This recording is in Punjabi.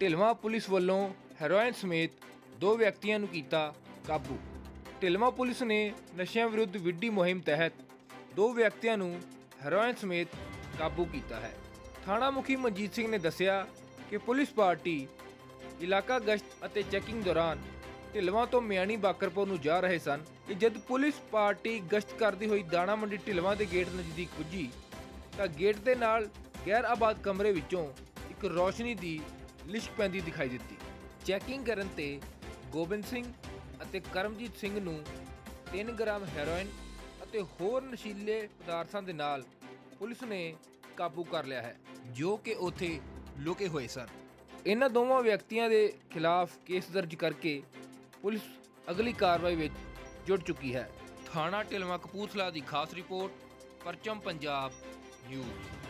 ਢਿਲਵਾਂ ਪੁਲਿਸ ਵੱਲੋਂ ਹੈਰੋਇਨ ਸਮੇਤ ਦੋ ਵਿਅਕਤੀਆਂ ਨੂੰ ਕੀਤਾ ਕਾਬੂ। ਢਿਲਵਾਂ ਪੁਲਿਸ ਨੇ ਨਸ਼ਿਆਂ ਵਿਰੁੱਧ ਵਿੱਢੀ ਮੁਹਿੰਮ ਤਹਿਤ ਦੋ ਵਿਅਕਤੀਆਂ ਨੂੰ ਹੈਰੋਇਨ ਸਮੇਤ ਕਾਬੂ ਕੀਤਾ ਹੈ। ਥਾਣਾ ਮੁਖੀ ਮਨਜੀਤ ਸਿੰਘ ਨੇ ਦੱਸਿਆ ਕਿ ਪੁਲਿਸ ਪਾਰਟੀ ਇਲਾਕਾ ਗਸ਼ਤ ਅਤੇ ਚੈਕਿੰਗ ਦੌਰਾਨ ਢਿਲਵਾਂ ਤੋਂ ਮਿਆਣੀ ਬਾਕਰਪੁਰ ਨੂੰ ਜਾ ਰਹੇ ਸਨ ਕਿ ਜਦ ਪੁਲਿਸ ਪਾਰਟੀ ਗਸ਼ਤ ਕਰਦੀ ਹੋਈ ਦਾਣਾ ਮੰਡੀ ਢਿਲਵਾਂ ਦੇ ਗੇਟ ਨਜ਼ਦੀਕ ਪੁੱਜੀ ਤਾਂ ਗੇਟ ਦੇ ਨਾਲ ਗੈਰ ਆਬਾਦ ਕਮਰੇ ਵਿੱਚੋਂ ਇੱਕ ਰੌਸ਼ਨੀ ਦੀ ਲਿਸ਼ਕ ਪੈਂਦੀ ਦਿਖਾਈ ਦਿੱਤੀ। ਚੈਕਿੰਗ ਕਰਨ ਤੇ ਗੋਬਿੰਦ ਸਿੰਘ ਅਤੇ ਕਰਮਜੀਤ ਸਿੰਘ ਨੂੰ 3 ਗ੍ਰਾਮ ਹੈਰੋਇਨ ਅਤੇ ਹੋਰ ਨਸ਼ੀਲੇ ਪਦਾਰਥਾਂ ਦੇ ਨਾਲ ਪੁਲਿਸ ਨੇ ਕਾਬੂ ਕਰ ਲਿਆ ਹੈ, ਜੋ ਕਿ ਉੱਥੇ ਲੁਕੇ ਹੋਏ ਸਨ। ਇਹਨਾਂ ਦੋਵਾਂ ਵਿਅਕਤੀਆਂ ਦੇ ਖਿਲਾਫ ਕੇਸ ਦਰਜ ਕਰਕੇ ਪੁਲਿਸ ਅਗਲੀ ਕਾਰਵਾਈ ਵਿੱਚ ਜੁੜ ਚੁੱਕੀ ਹੈ। ਥਾਣਾ ਢਿਲਵਾਂ ਕਪੂਰਥਲਾ ਦੀ ਖਾਸ ਰਿਪੋਰਟ, ਪਰਚਮ ਪੰਜਾਬ ਨਿਊਜ਼।